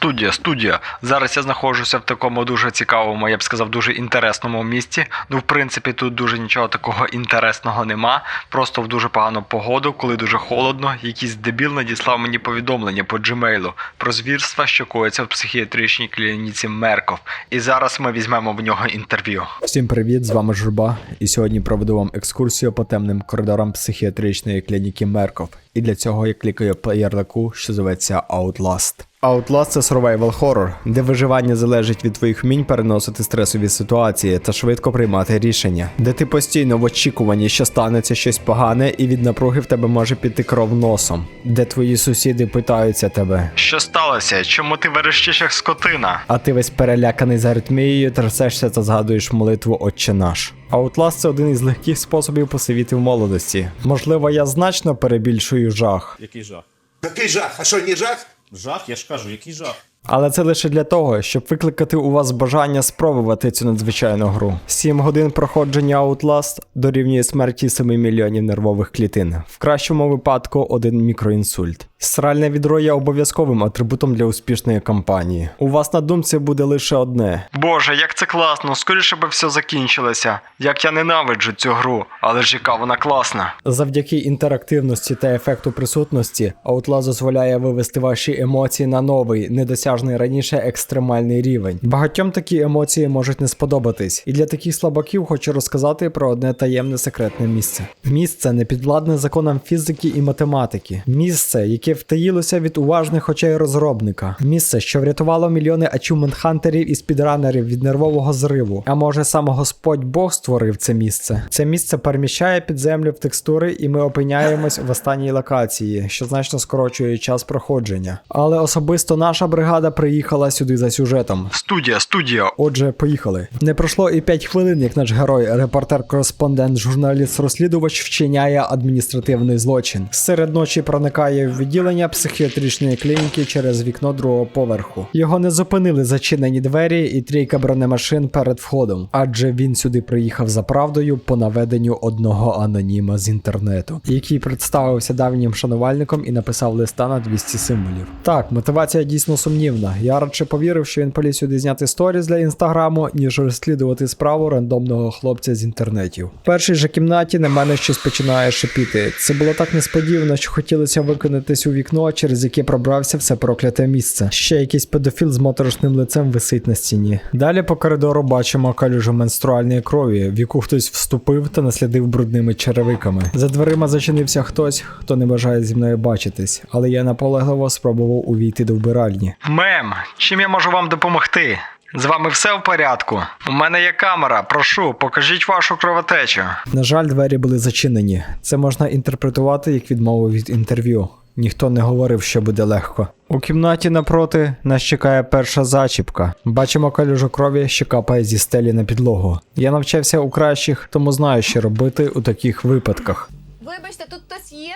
Студія, студія. Зараз я знаходжуся в такому дуже цікавому, я б сказав, дуже інтересному місці. Ну, в принципі, тут дуже нічого такого інтересного нема. Просто в дуже погану погоду, коли дуже холодно, якийсь дебіл надіслав мені повідомлення по джимейлу про звірства, що коїться в психіатричній клініці Мерков. І зараз ми візьмемо в нього інтерв'ю. Всім привіт, з вами Журба, і сьогодні проведу вам екскурсію по темним коридорам психіатричної клініки Мерков. І для цього я клікаю по ярлику, що зветься Outlast. Outlast – це survival horror, де виживання залежить від твоїх вмінь переносити стресові ситуації та швидко приймати рішення, де ти постійно в очікуванні, що станеться щось погане, і від напруги в тебе може піти кров носом, де твої сусіди питаються тебе, Що сталося? Чому ти верещиш як скотина? а ти весь переляканий з аритмією, трясешся та згадуєш молитву Отче наш. Outlast – це один із легких способів посивіти в молодості. Можливо, я значно перебільшую жах, Який жах? Який жах? А що, не жах? Жах, я ж кажу, який жах? Але це лише для того, щоб викликати у вас бажання спробувати цю надзвичайну гру. 7 годин проходження Outlast дорівнює смерті 7 мільйонів нервових клітин. В кращому випадку один мікроінсульт. Сральне відро є обов'язковим атрибутом для успішної кампанії. У вас на думці буде лише одне: Боже, як це класно! Скоріше би все закінчилося. Як я ненавиджу цю гру, але ж яка вона класна. Завдяки інтерактивності та ефекту присутності, Outlast дозволяє вивести ваші емоції на новий, недосяжний раніше екстремальний рівень. Багатьом такі емоції можуть не сподобатись, і для таких слабаків хочу розказати про одне таємне секретне місце. Місце не підвладне законам фізики і математики. Місце, яке втаїлося від уважних очей розробника. Місце, що врятувало мільйони ачувмент-хантерів і спідранерів від нервового зриву. А може сам Господь Бог створив це місце. Це місце переміщає під землю в текстури, і ми опиняємось в останній локації, що значно скорочує час проходження. Але особисто наша бригада приїхала сюди за сюжетом. Студія, студія. Отже, поїхали. Не пройшло і 5 хвилин, як наш герой, репортер-кореспондент, журналіст-розслідувач вчиняє адміністративний злочин. Серед ночі проникає в відділення психіатричної клініки через вікно другого поверху. Його не зупинили зачинені двері і трійка бронемашин перед входом, адже він сюди приїхав за правдою по наведенню одного аноніма з інтернету, який представився давнім шанувальником і написав листа на 200 символів. Так, мотивація дійсно сумнівна. Я радше повірив, що він поліз сюди зняти сторіс для інстаграму, ніж розслідувати справу рандомного хлопця з інтернетів. В першій же кімнаті на мене щось починає шипіти. Це було так несподівано, що хотілося виконатись у вікно, через яке пробрався все прокляте місце. Ще якийсь педофіл з моторошним лицем висить на стіні. Далі по коридору бачимо калюжу менструальної крові, в яку хтось вступив та наслідив брудними черевиками. За дверима зачинився хтось, хто не бажає зі мною бачитись, але я наполегливо спробував увійти до вбиральні. Мем, чим я можу вам допомогти? З вами все в порядку. У мене є камера. Прошу, покажіть вашу кровотечу. На жаль, двері були зачинені. Це можна інтерпретувати як відмову від інтерв'ю. Ніхто не говорив, що буде легко. У кімнаті напроти нас чекає перша зачіпка. Бачимо калюжу крові, що капає зі стелі на підлогу. Я навчався у кращих, тому знаю, що робити у таких випадках. Вибачте, тут хтось є?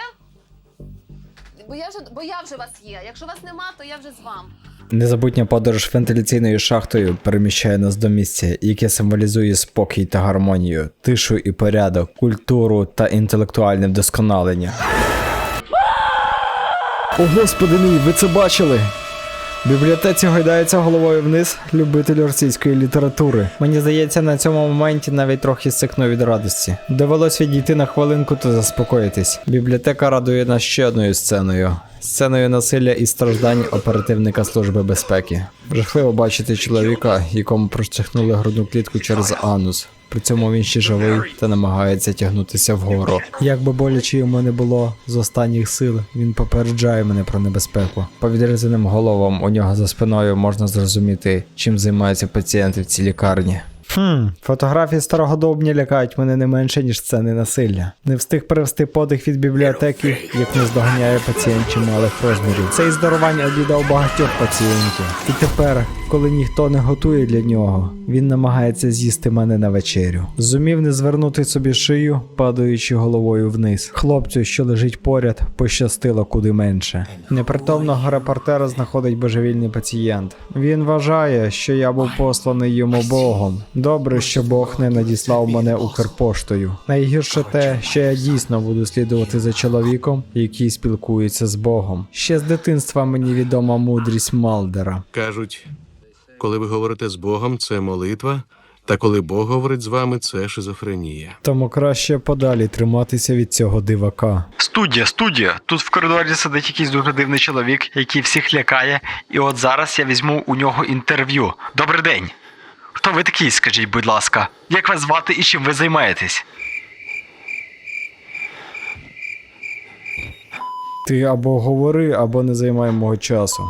Бо я вже, бо я вже вас є. Якщо вас нема, то я вже з вами. Незабутня подорож вентиляційною шахтою переміщає нас до місця, яке символізує спокій та гармонію, тишу і порядок, культуру та інтелектуальне вдосконалення. О, господи мій, ви це бачили? Бібліотеці гойдається головою вниз любитель російської літератури. Мені здається, на цьому моменті навіть трохи сикнув від радості. Довелось відійти на хвилинку та заспокоїтись. Бібліотека радує нас ще одною сценою. Сценою насилля і страждань оперативника Служби безпеки. Жахливо бачити чоловіка, якому проштовхнули грудну клітку через анус. При цьому він ще живий та намагається тягнутися вгору. Як би боляче йому не було з останніх сил, він попереджає мене про небезпеку. По відрізаним головам у нього за спиною можна зрозуміти, чим займаються пацієнти в цій лікарні. Хм, фотографії старогодовні лякають мене не менше, ніж сцени насилля. Не встиг перевести подих від бібліотеки, як не здоганяє пацієнт чималих розмірів. Цей здорувань обідав багатьох пацієнтів. І тепер, коли ніхто не готує для нього, він намагається з'їсти мене на вечерю. Зумів не звернути собі шию, падаючи головою вниз. Хлопцю, що лежить поряд, пощастило куди менше. Непритомного репортера знаходить божевільний пацієнт. Він вважає, що я був посланий йому Богом. Добре, що Бог не надіслав мене Укрпоштою. Найгірше те, що я дійсно буду слідувати за чоловіком, який спілкується з Богом. Ще з дитинства мені відома мудрість Малдера. Кажуть, коли ви говорите з Богом, це молитва, та коли Бог говорить з вами, це шизофренія. Тому краще подалі триматися від цього дивака. Студія, студія. Тут в коридорі сидить якийсь дуже дивний чоловік, який всіх лякає. І от зараз я візьму у нього інтерв'ю. Добрий день. Хто ви такий, скажіть, будь ласка? Як вас звати і чим ви займаєтесь? Ти або говори, або не займай мого часу.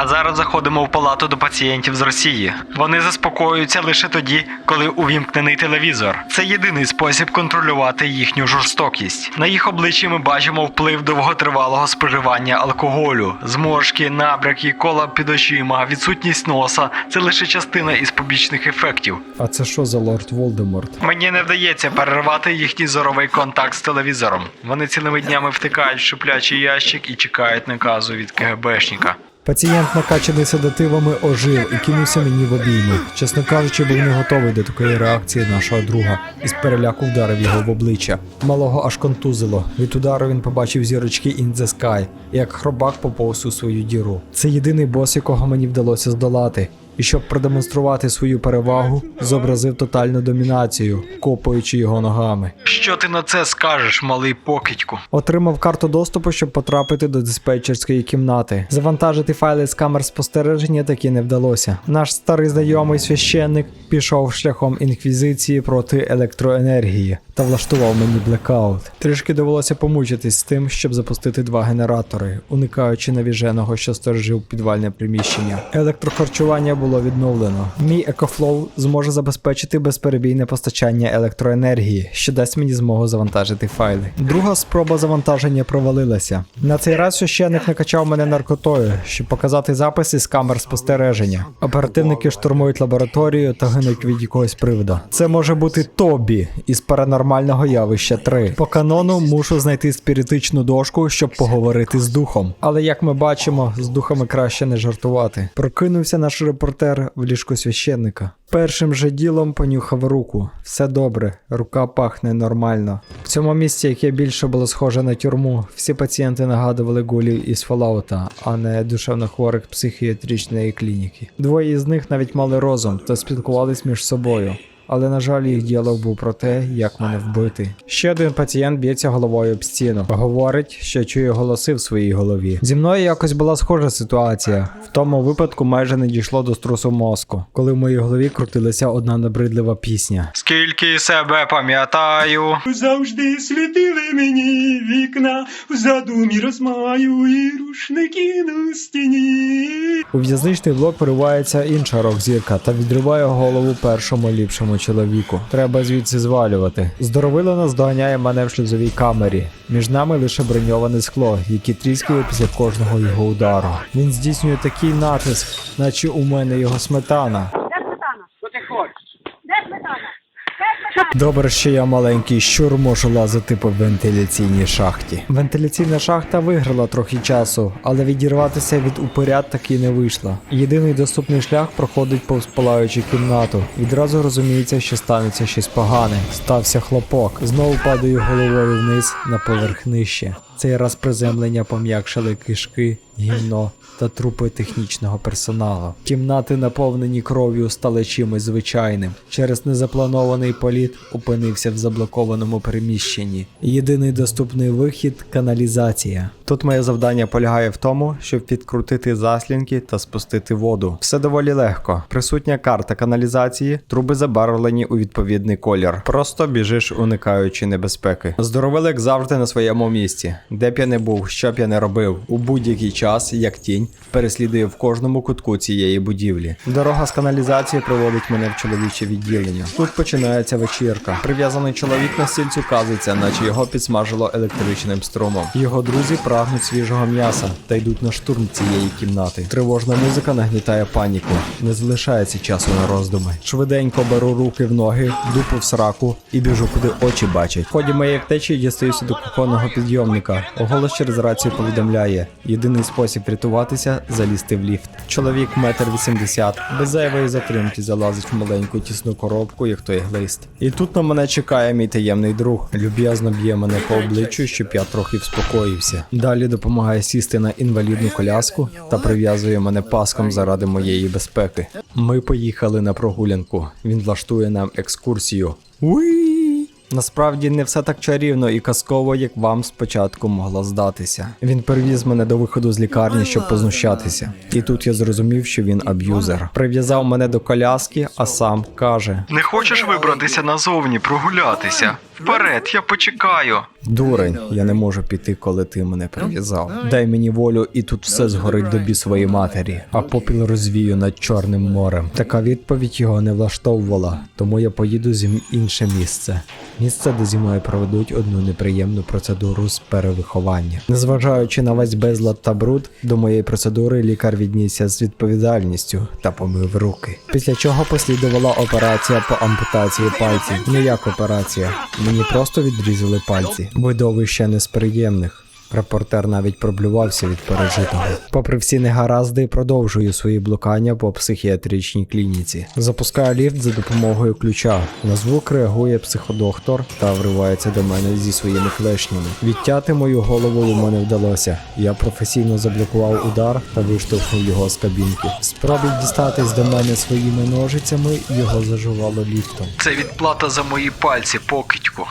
А зараз заходимо в палату до пацієнтів з Росії. Вони заспокоюються лише тоді, коли увімкнений телевізор. Це єдиний спосіб контролювати їхню жорстокість. На їх обличчі ми бачимо вплив довготривалого споживання алкоголю, зморшки, набряки, кола під очима, відсутність носа це лише частина із побічних ефектів. А це що за лорд Волдеморт? Мені не вдається перервати їхній зоровий контакт з телевізором. Вони цілими днями втикають в шуплячий ящик і чекають наказу від КГБшника. Пацієнт, накачаний седативами, ожив і кинувся мені в обійми. Чесно кажучи, був не готовий до такої реакції нашого друга і з переляку вдарив його в обличчя. Малого аж контузило. Від удару він побачив зірочки in the sky, як хробак поповз у свою діру. Це єдиний бос, якого мені вдалося здолати. І щоб продемонструвати свою перевагу, зобразив тотальну домінацію, копаючи його ногами. Що ти на це скажеш, малий покидьку? Отримав карту доступу, щоб потрапити до диспетчерської кімнати. Завантажити файли з камер спостереження таки не вдалося. Наш старий знайомий священник пішов шляхом інквізиції проти електроенергії та влаштував мені блекаут. Трішки довелося помучитись з тим, щоб запустити два генератори, уникаючи навіженого, що сторожив підвальне приміщення. Електрохарчування було відновлено. Мій екофлоу зможе забезпечити безперебійне постачання електроенергії, що дасть мені змогу завантажити файли. Друга спроба завантаження провалилася. На цей раз священник накачав мене наркотою, щоб показати записи з камер спостереження. Оперативники штурмують лабораторію та гинуть від якогось приводу. Це може бути Тобі із паранормального явища 3. По канону мушу знайти спіритичну дошку, щоб поговорити з духом. Але як ми бачимо, з духами краще не жартувати. Прокинувся наш репортер в ліжку священника. Першим же ділом понюхав руку. Все добре, рука пахне нормально. В цьому місці, яке більше було схоже на тюрму, всі пацієнти нагадували гулів із Фоллаута, а не душевнохворих психіатричної клініки. Двоє із них навіть мали розум та спілкувались між собою. Але на жаль, їх діалог був про те, як мене вбити. Ще один пацієнт б'ється головою об стіну. Говорить, що чує голоси в своїй голові. Зі мною якось була схожа ситуація. В тому випадку майже не дійшло до струсу мозку, коли в моїй голові крутилася одна набридлива пісня. Скільки себе пам'ятаю. Завжди світили мені вікна, в задумі розмаю і рушники на стіні. У в'язничний блок виривається інша рок-зірка та відриває голову першому ліпшому чоловіку. Треба звідси звалювати. Здоровила наздоганяє мене в шлюзовій камері. Між нами лише броньоване скло, яке тріскає після кожного його удару. Він здійснює такий натиск, наче у мене його сметана? Що ти хочеш? Де сметана? Де сметана? Добре, що я маленький щур можу лазити по вентиляційній шахті. Вентиляційна шахта виграла трохи часу, але відірватися від упоряд таки не вийшло. Єдиний доступний шлях проходить повз палаючу кімнату. Відразу розуміється, що станеться щось погане. Стався хлопок. Знову падаю головою вниз на поверх нижче. Цей раз приземлення пом'якшили кишки, гімно та трупи технічного персоналу. Кімнати, наповнені кров'ю, стали чимось звичайним. Через незапланований політ опинився в заблокованому приміщенні. Єдиний доступний вихід каналізація. Тут моє завдання полягає в тому, щоб відкрутити заслінки та спустити воду. Все доволі легко. Присутня карта каналізації, труби забарвлені у відповідний колір. Просто біжиш, уникаючи небезпеки. Здоровилик завжди на своєму місці. Де б я не був, що б я не робив, у будь-який час, як тінь, переслідує в кожному кутку цієї будівлі. Дорога з каналізації приводить мене в чоловіче відділення. Тут починається вечірка. Прив'язаний чоловік на стільцю казиться, наче його підсмажило електричним струмом. Його друзі прагнуть свіжого м'яса та йдуть на штурм цієї кімнати. Тривожна музика нагнітає паніку. Не залишається часу на роздуми. Швиденько беру руки в ноги, дупу в сраку і біжу, куди очі бачать. В ході моєї втечі дістаюся до кухонного підйомника. Голос через рацію повідомляє: єдиний спосіб рятуватися залізти в ліфт. Чоловік метр вісімдесят, без зайвої затримки залазить в маленьку тісну коробку, як той глист. І тут на мене чекає мій таємний друг. Люб'язно б'є мене по обличчю, щоб я трохи вспокоївся. Далі допомагає сісти на інвалідну коляску та прив'язує мене паском заради моєї безпеки. Ми поїхали на прогулянку. Він влаштує нам екскурсію. Уї! Насправді не все так чарівно і казково, як вам спочатку могло здатися. Він перевіз мене до виходу з лікарні, щоб познущатися. І тут я зрозумів, що він аб'юзер. Прив'язав мене до коляски, а сам каже: Не хочеш вибратися назовні, прогулятися? Вперед, я почекаю. Дурень, я не можу піти, коли ти мене прив'язав. Дай мені волю, і тут все згорить до бісової матері, а попіл розвію над Чорним морем. Така відповідь його не влаштовувала, тому я поїду з ним в інше місце. Місце, де зі мною проведуть одну неприємну процедуру з перевиховання. Незважаючи на весь безлад та бруд, до моєї процедури лікар віднісся з відповідальністю та помив руки. Після чого послідувала операція по ампутації пальців. Не як операція. Мені просто відрізали пальці. Видовище не з приємних. Репортер навіть проблювався від пережитого. Попри всі негаразди, продовжую свої блукання по психіатричній клініці. Запускаю ліфт за допомогою ключа. На звук реагує психодоктор та вривається до мене зі своїми клешнями. Відтяти мою голову йому не вдалося. Я професійно заблокував удар та виштовхнув його з кабінки. Спробі дістатись до мене своїми ножицями його зажувало ліфтом. Це відплата за мої пальці, покидьку.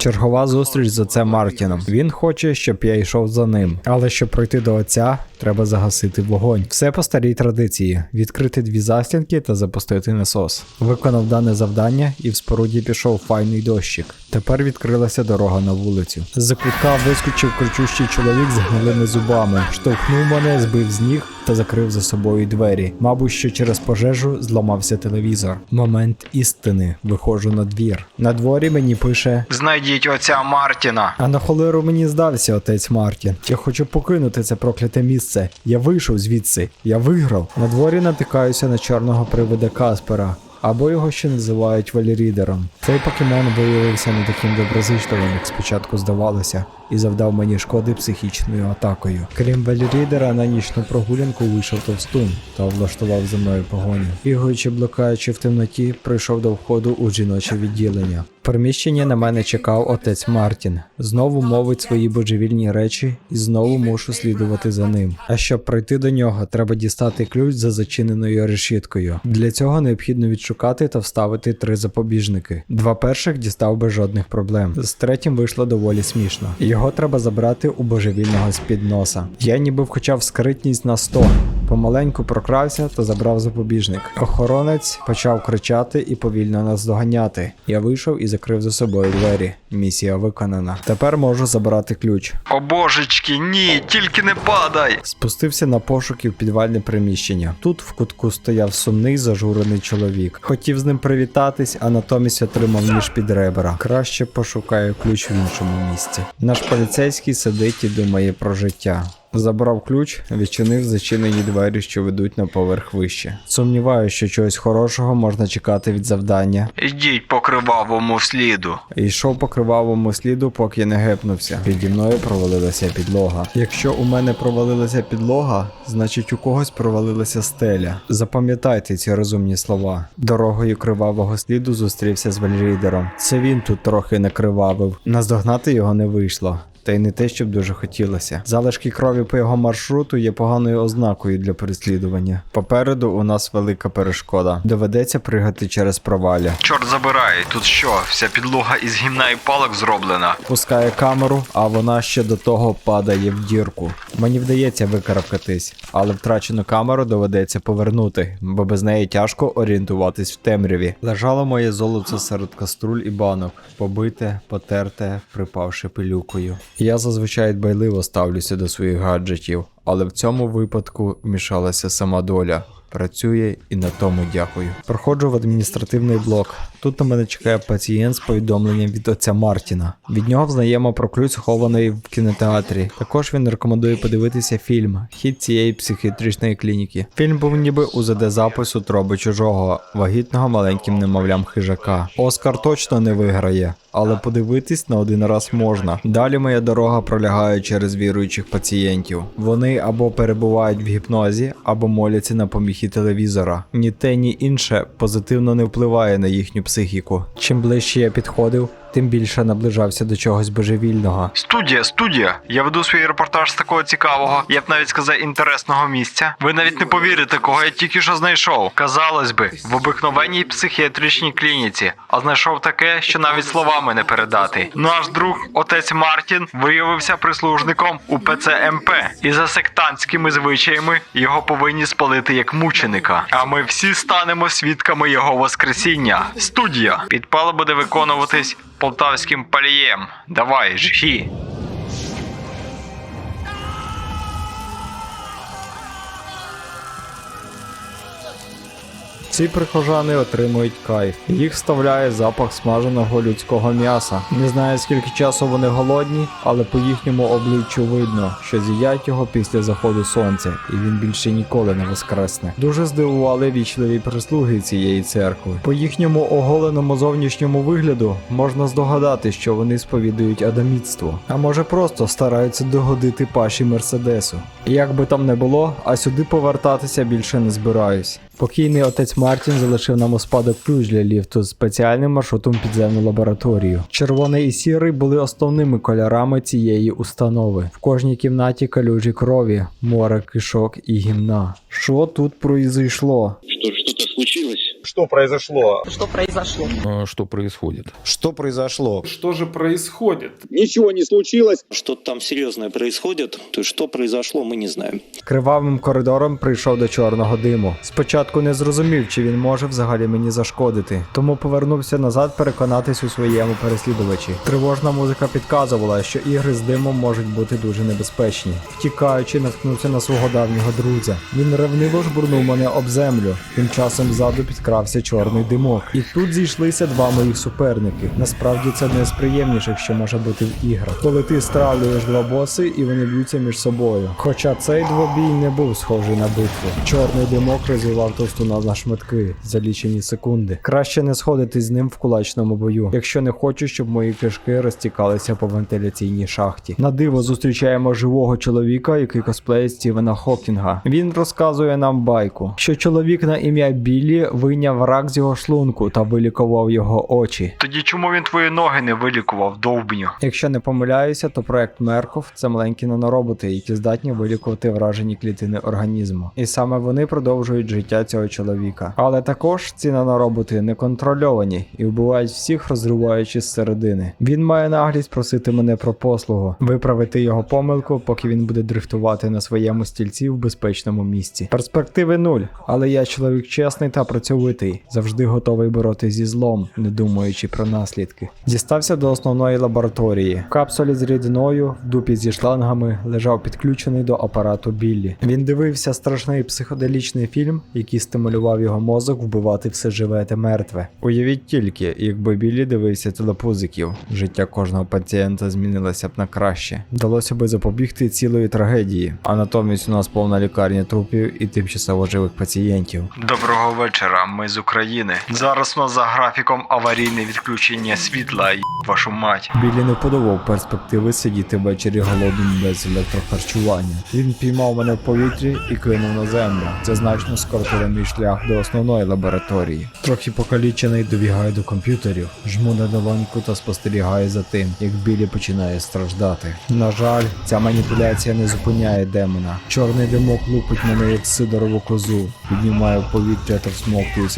Чергова зустріч з отцем Мартіном. Він хоче, щоб я йшов за ним. Але щоб пройти до отця, треба загасити вогонь. Все по старій традиції: відкрити дві застінки та запустити насос. Виконав дане завдання і в споруді пішов файний дощик. Тепер відкрилася дорога на вулицю. З-за кутка вискочив кричущий чоловік з гнилими зубами, штовхнув мене, збив з ніг та закрив за собою двері. Мабуть, що через пожежу зламався телевізор. Момент істини. Виходжу на двір. На дворі мені пише Знайдіть отця Мартіна. а на холеру мені здався отець Мартін. Я хочу покинути це прокляте місце. Я вийшов звідси, я виграв. На дворі натикаюся на чорного привида Каспера. Або його ще називають Валірідером. Цей покемон виявився не таким доброзичливим, як спочатку здавалося, і завдав мені шкоди психічною атакою. Крім Валірідера, на нічну прогулянку вийшов товстун та влаштував за мною погоню. Бігаючи, блукаючи в темноті, прийшов до входу у жіноче відділення. В приміщенні на мене чекав отець Мартін. Знову мовить свої божевільні речі, і знову мушу слідувати за ним. А щоб пройти до нього, треба дістати ключ за зачиненою решіткою. Для цього необхідно відшукати та вставити три запобіжники. Два перших дістав без жодних проблем. З третім вийшло доволі смішно. Його треба забрати у божевільного з-під носа. Я ніби вкачав скритність на 100. Помаленьку прокрався та забрав запобіжник. Охоронець почав кричати і повільно нас доганяти. Я вийшов і закрив за собою двері. Місія виконана. Тепер можу забрати ключ. О божечки, ні, тільки не падай. Спустився на пошуки в підвальне приміщення. Тут в кутку стояв сумний зажурений чоловік. Хотів з ним привітатись, а натомість отримав ніж під ребра. Краще пошукаю ключ в іншому місці. Наш поліцейський сидить і думає про життя. Забрав ключ, відчинив зачинені двері, що ведуть на поверх вище. Сумніваюся, що чогось хорошого можна чекати від завдання. Йдіть по кривавому сліду. Йшов по кривавому сліду, поки не гепнувся. Піді мною провалилася підлога. Якщо у мене провалилася підлога, значить у когось провалилася стеля. Запам'ятайте ці розумні слова. Дорогою кривавого сліду зустрівся з вельрідером. Це він тут трохи накривавив. Наздогнати його не вийшло. Та й не те, щоб дуже хотілося. Залишки крові по його маршруту є поганою ознакою для переслідування. Попереду у нас велика перешкода. Доведеться пригати через провалля. Чорт забирай, тут що, вся підлога із гімна і палок зроблена. Пускає камеру, а вона ще до того падає в дірку. Мені вдається викарабкатись, але втрачену камеру доведеться повернути, бо без неї тяжко орієнтуватись в темряві. Лежало моє золото серед каструль і банок, побите, потерте, припавши пилюкою. Я зазвичай дбайливо ставлюся до своїх гаджетів, але в цьому випадку вмішалася сама доля. Працює і на тому дякую. Проходжу в адміністративний блок. Тут на мене чекає пацієнт з повідомленням від отця Мартіна. Від нього взнаємо про ключ, схований в кінотеатрі. Також він рекомендує подивитися фільм Хід цієї психіатричної клініки. Фільм був ніби УЗД запису троби чужого, вагітного маленьким немовлям хижака. Оскар точно не виграє. Але подивитись на один раз можна. Далі моя дорога пролягає через віруючих пацієнтів. Вони або перебувають в гіпнозі, або моляться на поміхи телевізора. Ні те, ні інше позитивно не впливає на їхню психіку. Чим ближче я підходив, тим більше наближався до чогось божевільного. Студія, студія. Я веду свій репортаж з такого цікавого, я б навіть сказав, інтересного місця. Ви навіть не повірите, кого я тільки що знайшов. Казалось би, в обикновенній психіатричній клініці, а знайшов таке, що навіть словами не передати. Наш друг, отець Мартін, виявився прислужником УПЦ МП, і за сектантськими звичаями його повинні спалити як мученика. А ми всі станемо свідками його воскресіння. Студія. Підпал буде виконуватись полтавським палієм. Давай, жги. Ці прихожани отримують кайф. Їх вставляє запах смаженого людського м'яса. Не знаю скільки часу вони голодні, але по їхньому обличчю видно, що з'їдять його після заходу сонця, і він більше ніколи не воскресне. Дуже здивували вічливі прислуги цієї церкви. По їхньому оголеному зовнішньому вигляду можна здогадати, що вони сповідують адамітство, а може просто стараються догодити паші Мерседесу. І як би там не було, а сюди повертатися більше не збираюсь. Покійний отець Мартін залишив нам у спадок ключ для ліфту з спеціальним маршрутом підземну лабораторію. Червоний і сірий були основними кольорами цієї установи. В кожній кімнаті калюжі крові, море кишок і гімна. Що тут произойшло? Що, що то случилось? Что произошло? Что произошло? Что происходит? Что произошло? Что же происходит? Ничего не случилось. Что-то там серьезное происходит. То есть, что произошло, мы не знаем. Кривавим коридором прийшов до чорного диму. Спочатку не зрозумів, чи він може взагалі мені зашкодити, тому повернувся назад переконатись у своєму переслідувачі. Тривожна музика підказувала, що ігри з димом можуть бути дуже небезпечні. Втікаючи, наткнувся на свого давнього друзя. Він ревниво жбурнув мене об землю. Тим часом ззаду підкрався чорний димок. І тут зійшлися два моїх суперники. Насправді це одне з приємніших, що може бути в іграх. Коли ти стравлюєш два боси і вони б'ються між собою. Хоча цей двобій не був схожий на битву. Чорний димок розвивав товстуна на шматки за лічені секунди. Краще не сходити з ним в кулачному бою, якщо не хочу, щоб мої кишки розтікалися по вентиляційній шахті. На диво зустрічаємо живого чоловіка, який косплеїть Стівена Хокінга. Він розказує нам байку, що чоловік на ім'я Біллі вийняв рак з його шлунку та вилікував його очі. Тоді чому він твої ноги не вилікував, довбню? Якщо не помиляюся, то проект Мерков це маленькі нанороботи, які здатні вилікувати вражені клітини організму. І саме вони продовжують життя цього чоловіка. Але також ці нанороботи не контрольовані і вбивають всіх, розриваючи зсередини. Він має наглість просити мене про послугу, виправити його помилку, поки він буде дрифтувати на своєму стільці в безпечному місці. Перспективи нуль, але я чоловік чесний та працьовитий, завжди готовий боротися зі злом, не думаючи про наслідки. Дістався до основної лабораторії. В капсулі з рідиною, в дупі зі шлангами, лежав підключений до апарату Біллі. Він дивився страшний психоделічний фільм, який стимулював його мозок вбивати все живе та мертве. Уявіть тільки, якби Біллі дивився телепузиків, життя кожного пацієнта змінилося б на краще. Вдалося би запобігти цілої трагедії, а натомість у нас повна лікарня трупів і тимчасово живих пацієнтів. Доброго вечора. Ми з України. Зараз у нас за графіком аварійне відключення світла і вашу мать. Білі не подобав перспективи сидіти ввечері голодним без електрохарчування. Він піймав мене в повітрі і кинув на землю. Це значно скоротило мій шлях до основної лабораторії. Трохи покалічений добігаю до комп'ютерів, жму на долоньку та спостерігаю за тим, як білі починає страждати. На жаль, ця маніпуляція не зупиняє демона. Чорний димок лупить мене як сидорову козу, піднімаю в повітря та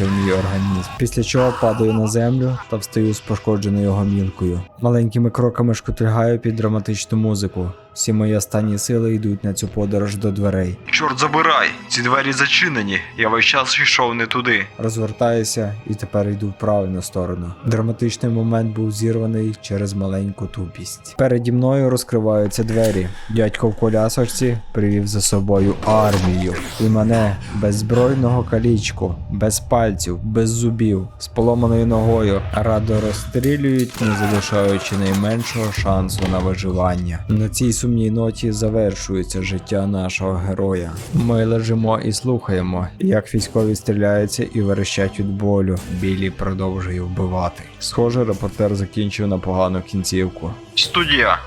всмоктується в мій організм. Після чого падаю на землю та встаю з пошкодженою гомілкою. Маленькими кроками шкутильгаю під драматичну музику. Всі мої останні сили йдуть на цю подорож до дверей. Чорт забирай! Ці двері зачинені. Я весь час йшов не туди. Розвертаюся і тепер йду в правильну сторону. Драматичний момент був зірваний через маленьку тупість. Переді мною розкриваються двері. Дядько в колясочці привів за собою армію. І мене беззбройного калічку, без пальців, без зубів, з поломаною ногою, радо розстрілюють, не залишаючи найменшого шансу на виживання. На цій сумній ноті завершується життя нашого героя. Ми лежимо і слухаємо, як військові стріляються і верещать від болю. Білі продовжує вбивати. Схоже, репортер закінчив на погану кінцівку. Студія.